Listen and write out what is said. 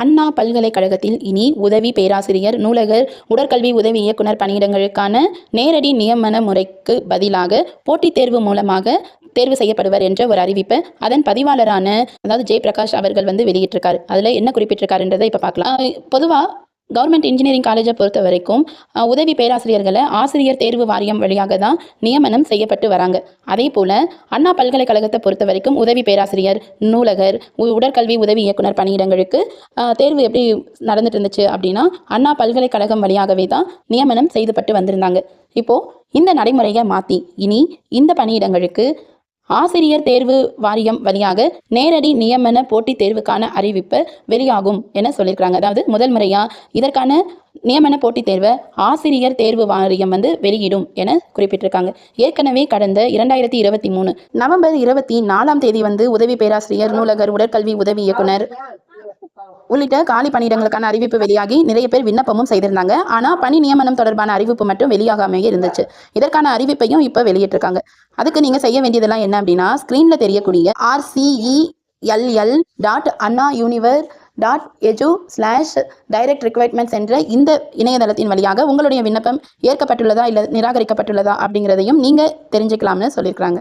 அண்ணா பல்கலைக்கழகத்தில் இனி உதவி பேராசிரியர் நூலகர் உடற்கல்வி உதவி இயக்குனர் பணியிடங்களுக்கான நேரடி நியமன முறைக்கு பதிலாக போட்டித் தேர்வு மூலமாக தேர்வு செய்யப்படுவர் என்ற ஒரு அறிவிப்பை அதன் பதிவாளரான அதாவது ஜெயபிரகாஷ் அவர்கள் வந்து வெளியிட்டிருக்காரு. அதில் என்ன குறிப்பிட்டிருக்காருன்றதை இப்போ பார்க்கலாம். பொதுவாக கவர்மெண்ட் இன்ஜினியரிங் காலேஜை பொறுத்த வரைக்கும் உதவி பேராசிரியர்களை ஆசிரியர் தேர்வு வாரியம் வழியாக தான் நியமனம் செய்யப்பட்டு வராங்க. அதே போல் அண்ணா பல்கலைக்கழகத்தை பொறுத்த வரைக்கும் உதவி பேராசிரியர் நூலகர் உ- உடற்கல்வி உதவி இயக்குனர் பணியிடங்களுக்கு தேர்வு எப்படி நடந்துட்டு இருந்துச்சு அப்படின்னா அண்ணா பல்கலைக்கழகம் வழியாகவே தான் நியமனம் செய்துப்பட்டு வந்திருந்தாங்க. இப்போது இந்த நடைமுறையை மாற்றி இனி இந்த பணியிடங்களுக்கு ஆசிரியர் தேர்வு வாரியம் வழியாக நேரடி நியமன போட்டித் தேர்வுக்கான அறிவிப்பு வெளியாகும் என சொல்லியிருக்கிறாங்க. அதாவது முதல் முறையாக இதற்கான நியமன போட்டித் தேர்வை ஆசிரியர் தேர்வு வாரியம் வந்து வெளியிடும் என குறிப்பிட்டிருக்காங்க. ஏற்கனவே கடந்த இரண்டாயிரத்தி இருபத்தி மூணு நவம்பர் இருபத்தி நாலாம் தேதி வந்து உதவி பேராசிரியர் நூலகர் உடற்கல்வி உதவி இயக்குனர் உள்ளிட்ட காலி பணியிடங்களுக்கான அறிவிப்பு வெளியாகி நிறைய பேர் விண்ணப்பமும் செய்திருந்தாங்க. ஆனால் பணி நியமனம் தொடர்பான அறிவிப்பு மட்டும் வெளியாகாமையே இருந்துச்சு. இதற்கான அறிவிப்பையும் இப்போ வெளியிட்டிருக்காங்க. அதுக்கு நீங்கள் செய்ய வேண்டியதெல்லாம் என்ன அப்படின்னா ஸ்க்ரீனில் தெரியக்கூடிய R C E L L dot Anna univ dot edu slash direct requirements என்ற இந்த இணையதளத்தின் வழியாக உங்களுடைய விண்ணப்பம் ஏற்கப்பட்டுள்ளதா இல்லை நிராகரிக்கப்பட்டுள்ளதா அப்படிங்கிறதையும் நீங்கள் தெரிஞ்சுக்கலாம்னு சொல்லியிருக்கிறாங்க.